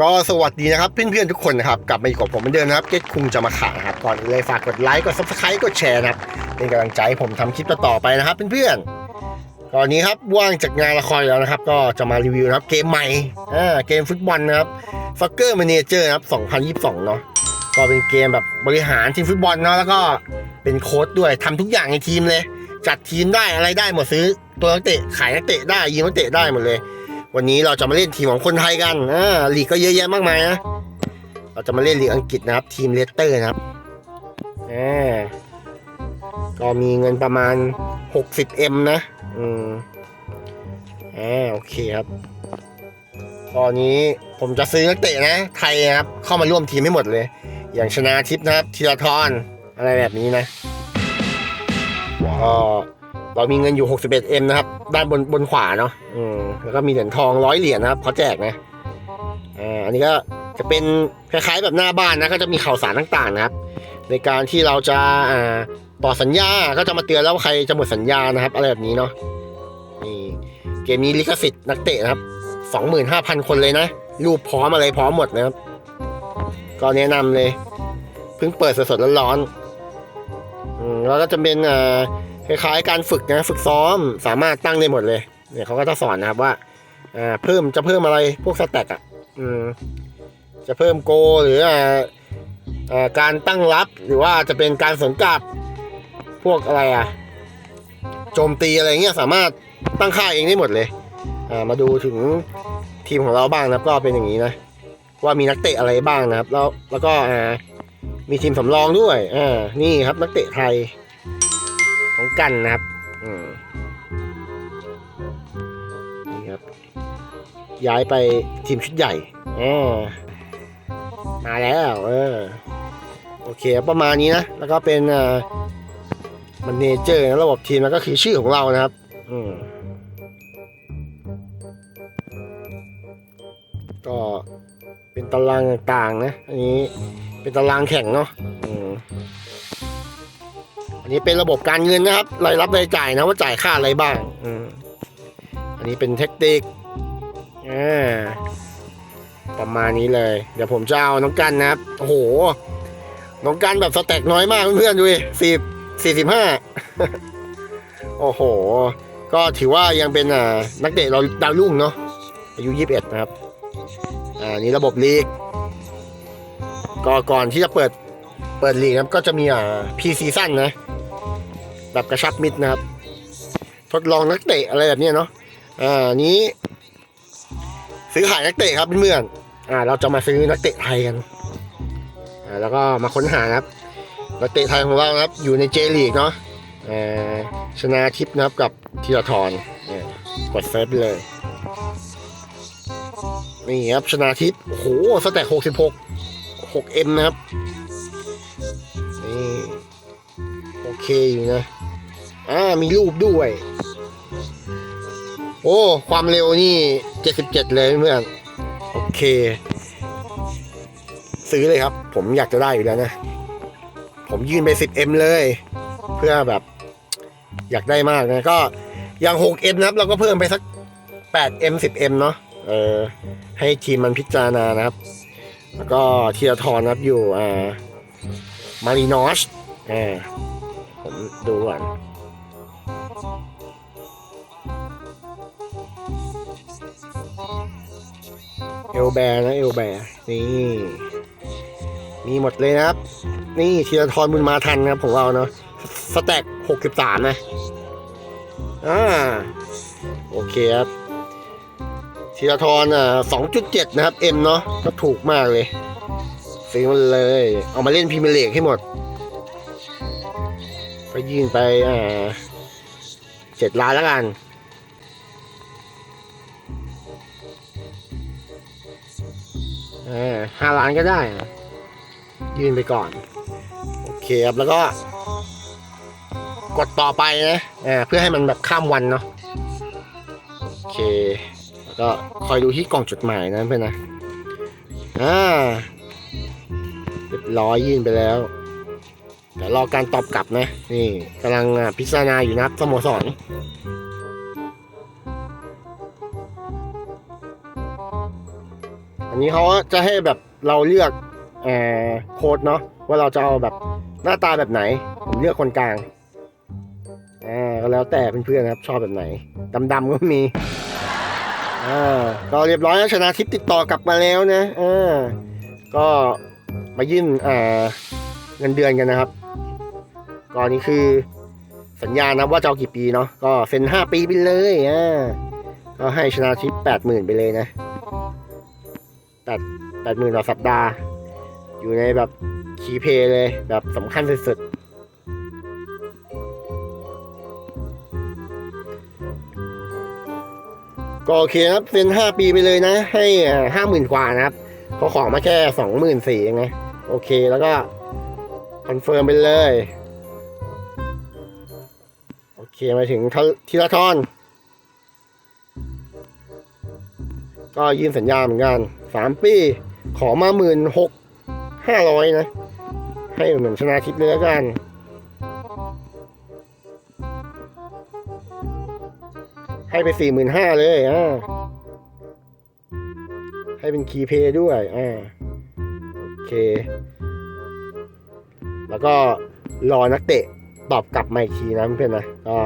ก็สวัสดีนะครับเพื่อนๆทุกคนนะครับกลับมาอยู่กับผมเหมือนเดิมนะครับเกตคุงจะมาขายครับก่อนเลยฝากกดไลค์กดซับสไครต์กดแชร์นะครับเป็นกำลังใจให้ผมทำคลิปต่อๆไปนะครับเพื่อนๆตอนนี้ครับว่างจากงานละครแล้วนะครับ ก็จะมารีวิวนะครับเกมใหม่อ่าเกมฟุตบอลนะครับฟักเกอร์มาเนเจอร์นะครับ2022 เนาะก็เป็นเกมแบบบริหารทีมฟุตบอลเนาะแล้วก็เป็นโค้ดด้วยทำทุกอย่างในทีมเลย จัดทีมได้อะไรได้หมดซื้อตัวนักเตะขายนักเตะได้ยิงนักเตะได้หมดเลย วันนี้เราจะมาเล่นทีมของคนไทยกันอ่าลีกก็เยอะแยะมากมายนะ เราจะมาเล่นลีกอังกฤษนะครับ ทีมเลสเตอร์นะครับอ่าก็มีเงินประมาณ 60M นะ อืมอ่าโอเคครับ ตอนนี้ผมจะซื้อนักเตะนะ ไทยนะครับ เข้ามาร่วมทีมให้หมดเลย อย่างชนะทิพย์นะครับธีรทรอะไรแบบนี้นะก็ เรามีเงินอยู่ 61M นะครับ ด้านบนบนขวาเนาะอืมแล้วก็มีเหรียญทองร้อยเหรียญนะครับเขาแจกนะอ่าอันนี้ก็จะเป็นคล้ายๆแบบหน้าบ้านนะก็จะมีข่าวสารต่างๆนะครับ ในการที่เราจะอ่าต่อสัญญาก็จะมาเตือนแล้วว่าใครจะหมดสัญญานะครับ อะไรแบบนี้เนาะนี่เกมนี้ลิขสิทธิ์นักเตะนะครับ 25,000 คนเลยนะ รูปพร้อมอะไรพร้อมหมดนะครับ ก็แนะนำเลย เพิ่งเปิดสดๆร้อนๆอืมแล้วก็จะเป็นอ่า คล้ายๆการฝึกนะฝึกซ้อมสามารถตั้งได้หมดเลยเนี่ยเขาก็จะสอนนะครับว่าอ่าเพิ่มจะเพิ่มอะไรพวกสแต็กอะอืมจะเพิ่มโกหรืออ่าอ่าการตั้งรับหรือว่าจะเป็นการสวนกลับพวกอะไรอะโจมตีอะไรเงี้ยสามารถตั้งค่าเองได้หมดเลยอ่ามาดูถึงทีมของเราบ้างนะก็เป็นอย่างนี้นะว่ามีนักเตะอะไรบ้างนะครับ แล้วแล้วก็อ่ามีทีมสำรองด้วยอ่านี่ครับนักเตะไทย ของกันนะครับอืมนี่ครับ ย้ายไปทีมชุดใหญ่อ่ามาแล้วเออโอเค ประมาณนี้นะ แล้วก็เป็นมันเนเจอร์นะระบบทีมแล้วก็คือชื่อของเรานะครับ อืมก็เป็นตารางต่างๆนะ อันนี้เป็นตารางแข่งเนาะอืม อันนี้เป็นระบบการเงินนะครับรายรับรายจ่ายนะว่าจ่ายค่าอะไรบ้างอืมอันนี้เป็นเทคนิคอ่าประมาณนี้เลย เดี๋ยวผมจะเอาน้องกันนะครับโอ้โห น้องกันแบบสแต็กน้อยมากเพื่อนๆดูดิสี่สี่สิบห้าโอ้โห ก็ถือว่ายังเป็นอ่านักเตะเราดาวรุ่งเนาะอายุยี่สิบเอ็ดนะครับอ่านี่ระบบลีกก็ก่อนที่จะเปิดเปิดลีกนะครับก็จะมีอ่าพีซีซั่นนะ แบบกระชับมิดนะครับ ทดลองนักเตะอะไรแบบนี้เนาะอ่านี้ ซื้อขายนักเตะครับเพื่อนๆอ่า เราจะมาซื้อนักเตะไทยกันอ่าแล้วก็มาค้นหานะครับนักเตะไทยของเราครับ อยู่ในเจลีกเนาะอ่าชนะทิพย์นะครับกับธีรทรเนี่ยกดเซิร์ชไปเลยนี่ครับชนะทิพย์โอ้โหสแต็กหกสิบหกหกเอ็มนะครับนี่โอเคอยู่นะ อ่ามีรูปด้วย โอ้ ความเร็วนี่เจ็ดสิบเจ็ดเลยเพื่อนโอเค ซื้อเลยครับ ผมอยากจะได้อยู่แล้วนะ ผมยื่นไปสิบเอ็มเลย เพื่อแบบ อยากได้มากนะ ก็อย่างหกเอ็มนะครับ เราก็เพิ่มไปสักแปดเอ็มสิบเอ็มเนาะเออให้ทีมมันพิจารณานะครับ แล้วก็เทียทรนะครับอยู่อ่ามารีนอสอ่าผมดูก่อน เอลแบร์นะเอลแบร์นี่ มีหมดเลยนะครับ นี่ธีรทรบุญมาทันนะครับของเราเนาะสแต็กหกสิบสามนะอ่าโอเคครับธีรทรอ่าสองจุดเจ็ดนะครับเอ็มเนาะก็ถูกมากเลย ซื้อมันเลย เอามาเล่นพรีเมียร์ลีกให้หมดก็ยื่นไปอ่าเจ็ดล้านแล้วกัน อ่าห้าล้านก็ได้อะยื่นไปก่อน โอเคครับแล้วก็ กดต่อไปนะอ่าเพื่อให้มันแบบข้ามวันเนาะโอเค แล้วก็คอยดูที่กล่องจดหมายนะเพื่อนนะอ่าเรียบร้อยยื่นไปแล้วเดี๋ยวรอการตอบกลับนะ นี่กำลังอะพิจารณาอยู่นะครับสโมสร อันนี้เขาจะให้แบบเราเลือกเอ่อโค้ดเนาะว่าเราจะเอาแบบหน้าตาแบบไหน ผมเลือกคนกลางอ่าก็แล้วแต่เพื่อนๆนะครับชอบแบบไหนดำๆก็มีอ่าก็เรียบร้อยแล้วชนะทิปติดต่อกลับมาแล้วนะอ่าก็มายื่นอ่าเงินเดือนกันนะครับก็อันนี้คือสัญญานะว่าจะเอากี่ปีเนาะก็เซ็นห้าปีไปเลยอ่าก็ให้ชนะทิปแปดหมื่นไปเลยนะ แปดแปดหมื่นต่อสัปดาห์ อยู่ในแบบคีเพย์เลย แบบสำคัญสุดๆ ก็โอเคครับ เซ็นห้าปีไปเลยนะ ให้ห้าหมื่นกว่านะครับเขาของมาแค่สองหมื่นสี่เองโอเคแล้วก็ คอนเฟิร์มไปเลย โอเคมาถึงทีละทอน ก็ยื่นสัญญาเหมือนกันสามปี ขอมาหมื่นหกห้าร้อยนะ ให้เหมือนชนะทิพย์เลยแล้วกัน ให้ไปสี่หมื่นห้าเลยอ่าให้เป็นคีย์เพย์ด้วยอ่าโอเค แล้วก็รอนักเตะตอบกลับมาอีกทีนะเพื่อนนะก็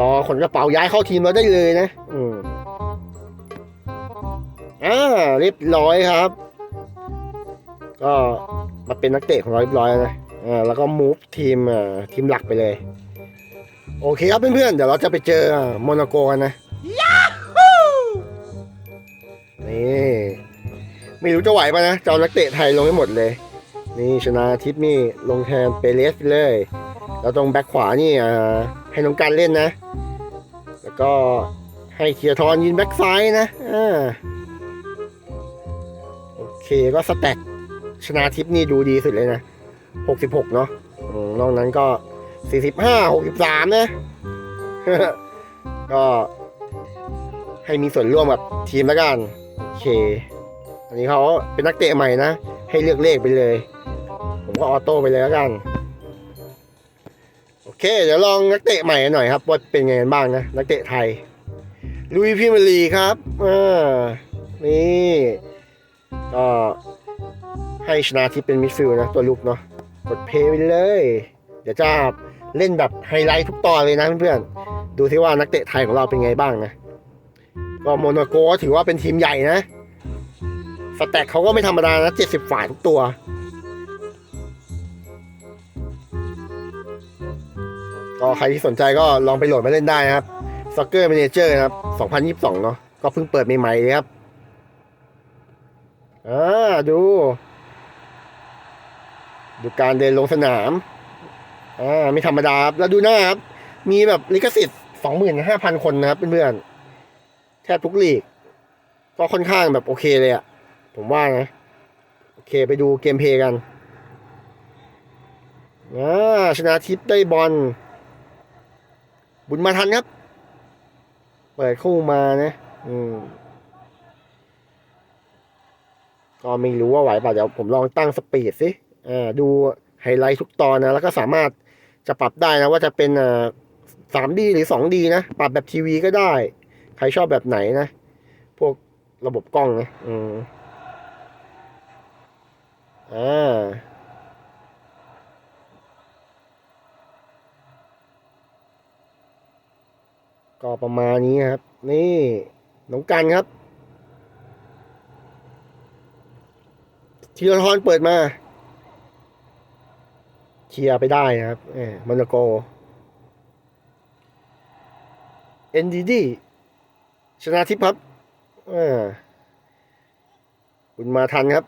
รอขนกระเป๋าย้ายเข้าทีมเราได้เลยนะ อืม อ่าเรียบร้อยครับ ก็มาเป็นนักเตะของเราเรียบร้อยแล้วนะอ่าแล้วก็มูฟทีมอ่าทีมหลักไปเลย โอเคครับเพื่อนๆเดี๋ยวเราจะไปเจอโมนาโกกันนะนี่ไม่รู้จะไหวปะนะจะเอานักเตะไทยลงให้หมดเลย นี่ชนะทิพย์นี่ลงแทนเปเรสไปเลย แล้วตรงแบ็คขวานี่อ่าให้น้องการเล่นนะ แล้วก็ให้เคียร์ทอนยินแบ็คซ้ายนะอ่าโอ เคก็สแต็กชนะทิปนี่ดูดีสุดเลยนะ 66 เนาะนอกนั้นก็ 45 63 นะ ก็ให้มีส่วนร่วมกับทีมแล้วกัน โอเค อันนี้เขาเป็นนักเตะใหม่นะ ให้เลือกเลขไปเลย ผมก็ออโต้ไปเลยแล้วกัน โอเค เดี๋ยวลองนักเตะใหม่หน่อยครับว่าเป็นไงกันบ้างนะ นักเตะไทยลุยพิมลีครับอ่านี่ ก็ให้ชนะทิพเป็นมิดฟิลด์นะตัวลุกเนาะกดเพย์ไปเลย เดี๋ยวจะเล่นแบบไฮไลท์ทุกตอนเลยนะเพื่อนๆ ดูซิว่านักเตะไทยของเราเป็นไงบ้างนะ ก็โมนาโกถือว่าเป็นทีมใหญ่นะ สแต็กเขาก็ไม่ธรรมดานะ 70 ฝ่ายทุกตัว ก็ใครที่สนใจก็ลองไปโหลดมาเล่นได้นะครับ Soccer Manager นะครับ 2022 เนาะ ก็เพิ่งเปิดใหม่ๆเลยครับ อ่าดู ดูการเดินลงสนามอ่าไม่ธรรมดาครับแล้วดูหน้าครับ มีแบบลิขสิทธิ์สองหมื่นห้าพันคนนะครับเพื่อนๆแทบทุกลีก ก็ค่อนข้างแบบโอเคเลยอะผมว่านะ โอเคไปดูเกมเพย์กันอ่าชนะทิพย์ได้บอลบุญมาทันครับ เปิดคู่มานะ อืม ก็ไม่รู้ว่าไหวเปล่าเดี๋ยวผมลองตั้งสปีดสิอ่าดูไฮไลท์ทุกตอนนะ แล้วก็สามารถจะปรับได้นะ ว่าจะเป็นอ่าสามดีหรือสองดีนะ ปรับแบบทีวีก็ได้ ใครชอบแบบไหนนะ พวกระบบกล้องนะอืมอ่าก็ประมาณนี้ครับ นี่น้องกันครับ ทีละทอนเปิดมาเคลียร์ไปได้นะครับเออมอนโกเอ็นดีดีชนะทิพย์ครับเออคุณมาทันครับ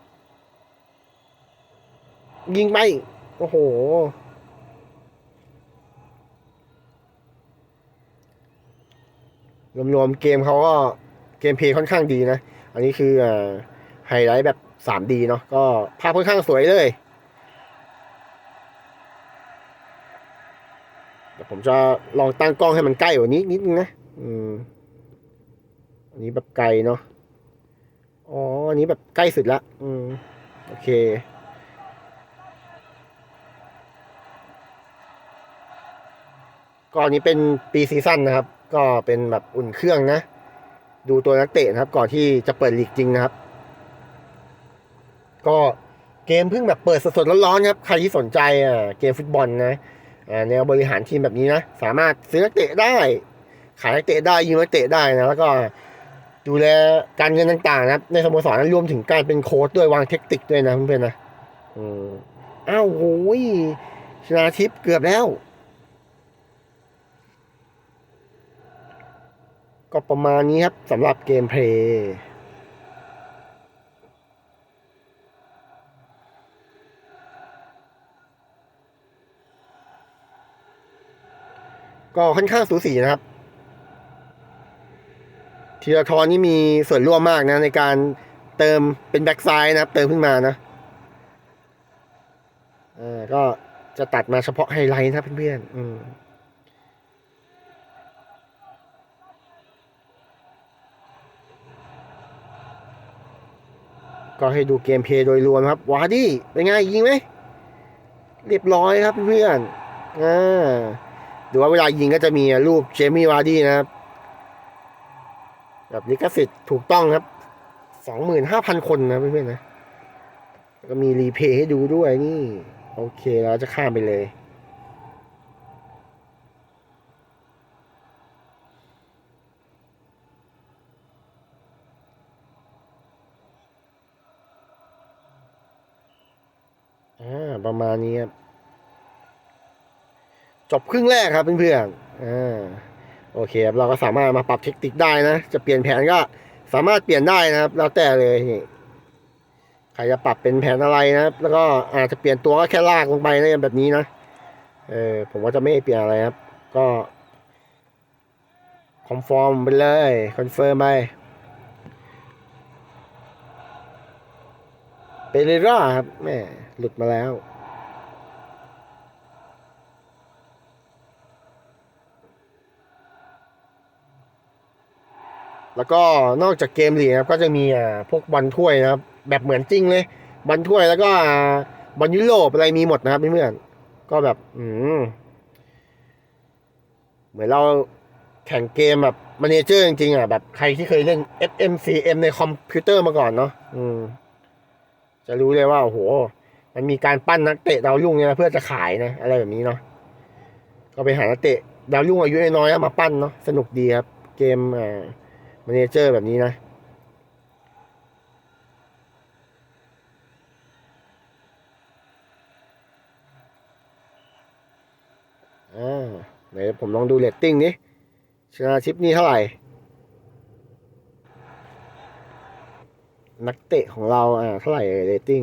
ยิงไป โอ้โห รวมๆเกมเขาก็เกมเพลย์ค่อนข้างดีนะ อันนี้คือไฮไลท์แบบ 3D เนาะก็ภาพค่อนข้างสวยเลยเดี๋ยวผมจะลองตั้งกล้องให้มันใกล้กว่านี้นิดนึงนะอืมอันนี้แบบไกลเนาะอ๋ออันนี้แบบใกล้สุดละอืมโอเคก็อันนี้เป็นปีซีซั่นนะครับ ก็เป็นแบบอุ่นเครื่องนะ ดูตัวนักเตะนะครับ ก่อนที่จะเปิดลีกจริงนะครับ ก็เกมเพิ่งแบบเปิดสดๆร้อนๆครับ ใครที่สนใจอ่าเกมฟุตบอลนะแนวบริหารทีมแบบนี้นะ สามารถซื้อนักเตะได้ ขายนักเตะได้ยืมนักเตะได้นะแล้วก็ดูแลการเงินต่างๆนะในสโมสรนั้นรวมถึงการเป็นโค้ชด้วยวางเทคนิคด้วยนะเพื่อนๆนะอ้าวโอ้ยชนาทิพย์เกือบแล้ว ก็ประมาณนี้ครับสำหรับเกมเพลย์ ก็ค่อนข้างสูสีนะครับทีละทอนนี่มีส่วนร่วมมากนะ ในการเติมเป็นแบ็กไซด์นะครับ เติมขึ้นมานะอ่าก็จะตัดมาเฉพาะไฮไลท์นะเพื่อนๆอืมก็ให้ดูเกมเพย์โดยรวมครับ วาร์ดี้เป็นไงยิงไหม เรียบร้อยครับเพื่อน อ่า ดูว่าเวลายิงก็จะมีรูปเจมี่วาร์ดี้นะครับ แบบลิขสิทธิ์ถูกต้องครับสองหมื่นห้าพันคนนะเพื่อนๆนะแล้วก็มีรีเพย์ให้ดูด้วยนี่ โอเคเราจะข้ามไปเลยอ่าประมาณนี้ครับ จบครึ่งแรกครับเพื่อนๆอ่าโอเคครับเราก็สามารถมาปรับเทคนิคได้นะ จะเปลี่ยนแผนก็สามารถเปลี่ยนได้นะครับ แล้วแต่เลยนี่ใครจะปรับเป็นแผนอะไรนะครับ แล้วก็อาจจะเปลี่ยนตัวก็แค่ลากลงไปนะแบบนี้นะเออผมว่าจะไม่เปลี่ยนอะไรครับ ก็คอนฟอร์มไปเลยคอนเฟิร์มไปเปเรร่าครับแม่หลุดมาแล้ว แล้วก็นอกจากเกมลีกนะครับก็จะมีพวกบอลถ้วยนะครับ แบบเหมือนจริงเลยบอลถ้วยแล้วก็บอลยุโรปอะไรมีหมดนะครับเพื่อนๆก็แบบ อืมเหมือนเราแข่งเกมแบบมาเนเจอร์จริงๆอะแบบใครที่เคยเล่น FMCM ในคอมพิวเตอร์มาก่อนเนาะอืม จะรู้เลยว่าโอ้โห มันมีการปั้นนักเตะดาวรุ่งเนี่ยนะเพื่อจะขายนะ อะไรแบบนี้เนาะก็ไปหานักเตะดาวรุ่งอายุน้อยๆมาปั้นเนาะสนุกดีครับ เกมอ่า มาเนเจอร์แบบนี้นะ อ่าไหนผมลองดูเรตติ้งนี้ชนะชิปนี่เท่าไหร่ นักเตะของเรา อ่า เท่าไหร่เรตติ้ง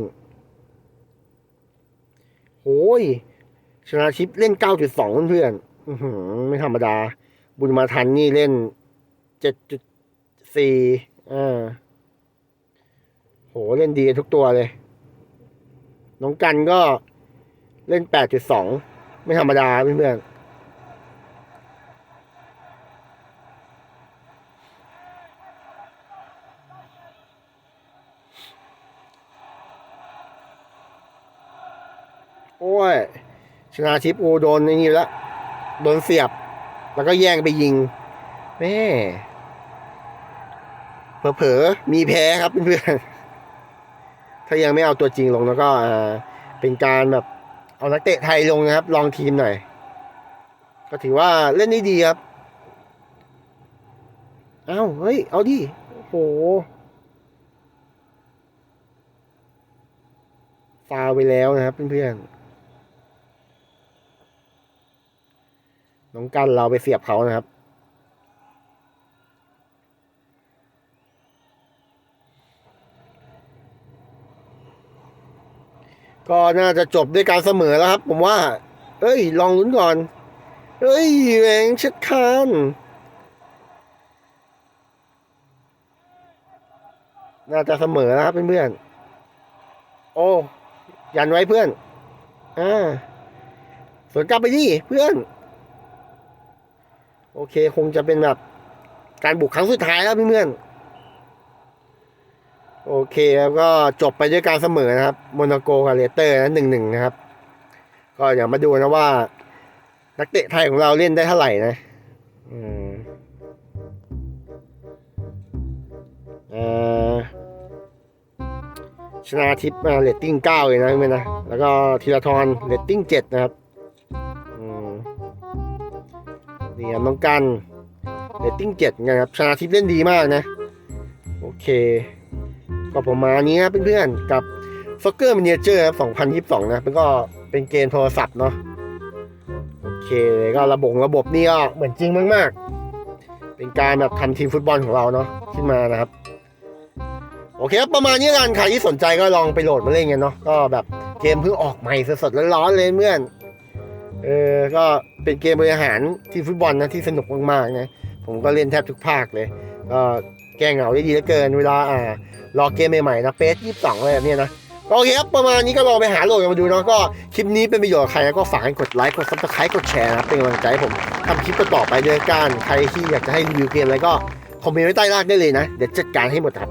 โอ้ยชนะชิปเล่น 9.2 เพื่อนๆอื้อหือไม่ธรรมดา บุญมาทันนี่เล่น 7.4อ่าโหเล่นดีทุกตัวเลย น้องกันก็เล่น8.2ไม่ธรรมดาเพื่อนโอ้ย ชนะทิพย์โอโดนไอ้นี่แล้ว โดนเสียบ แล้วก็แย่งไปยิงแม่ เผลอๆมีแพ้ครับเพื่อนๆถ้ายังไม่เอาตัวจริงลงแล้วก็อ่าเป็นการแบบเอานักเตะไทยลงนะครับ ลองทีมหน่อยก็ถือว่าเล่นได้ดีครับเอ้าเฮ้ย เอาดิโอ้โหฟาวไปแล้วนะครับเพื่อนๆน้องกันเราไปเสียบเขานะครับ ก็น่าจะจบด้วยการเสมอแล้วครับ ผมว่า เอ้ย ลองลุ้นก่อน เอ้ยแหวงช็ดคานน่าจะเสมอแล้วครับเพื่อนๆ โอ้ ยันไว้เพื่อน อ่า สวนกลับไปดิเพื่อน โอเคคงจะเป็นแบบ การบุกครั้งสุดท้ายแล้วเพื่อนๆ โอเคแล้วก็จบไปด้วยการเสมอนะครับโมนาโกกับเลเตอร์นะหนึ่งหนึ่งนะครับ ก็อย่ามาดูนะว่า นักเตะไทยของเราเล่นได้เท่าไหร่นะชนะทิพย์มาเลตติ้งเก้าเลยนะเพื่อนนะแล้วก็ธีรทรเลตติ้งเจ็ดนะครับนี่ครัน้องกันเลตติ้งเจ็ดนะครับชนะทิพย์เล่นดีมากนะ โอเค ก็ประมาณนี้ครับเพื่อนๆ กับซ็อกเกอร์มินเจอร์ครับ2022 นะมันก็เป็นเกมโทรศัพท์เนาะโอเคก็ระบบระบบนี่ก็เหมือนจริงมาก ๆ เป็นการแบบทำทีมฟุตบอลของเราเนาะขึ้นมานะครับ โอเคครับประมาณนี้กันใครที่สนใจก็ลองไปโหลดมาเล่นกันเนาะก็แบบเกมเพิ่งออกใหม่สดๆร้อนๆเลยเพื่อนเออก็เป็นเกมบริหารทีมฟุตบอลนะที่สนุกมากๆนะผมก็เล่นแทบทุกภาคเลยก็ แก้เหงาได้ดีเหลือเกินเวลาอ่ารอเกมใหม่ๆนะเฟสยี่สิบสองอะไรแบบนี้นะโอเคครับประมาณนี้ก็ลองไปหาโหลดกันมาดูเนาะก็คลิปนี้เป็นประโยชน์ใครแล้วก็ฝากให้กดไลค์กดซับสไครต์กดแชร์นะเป็นกำลังใจให้ผมทำคลิปต่อไปด้วยกันใครที่อยากจะให้รีวิวเกมอะไรก็คอมเมนต์ไว้ใต้ล่างได้เลยนะ เดี๋ยวจัดการให้หมดครับ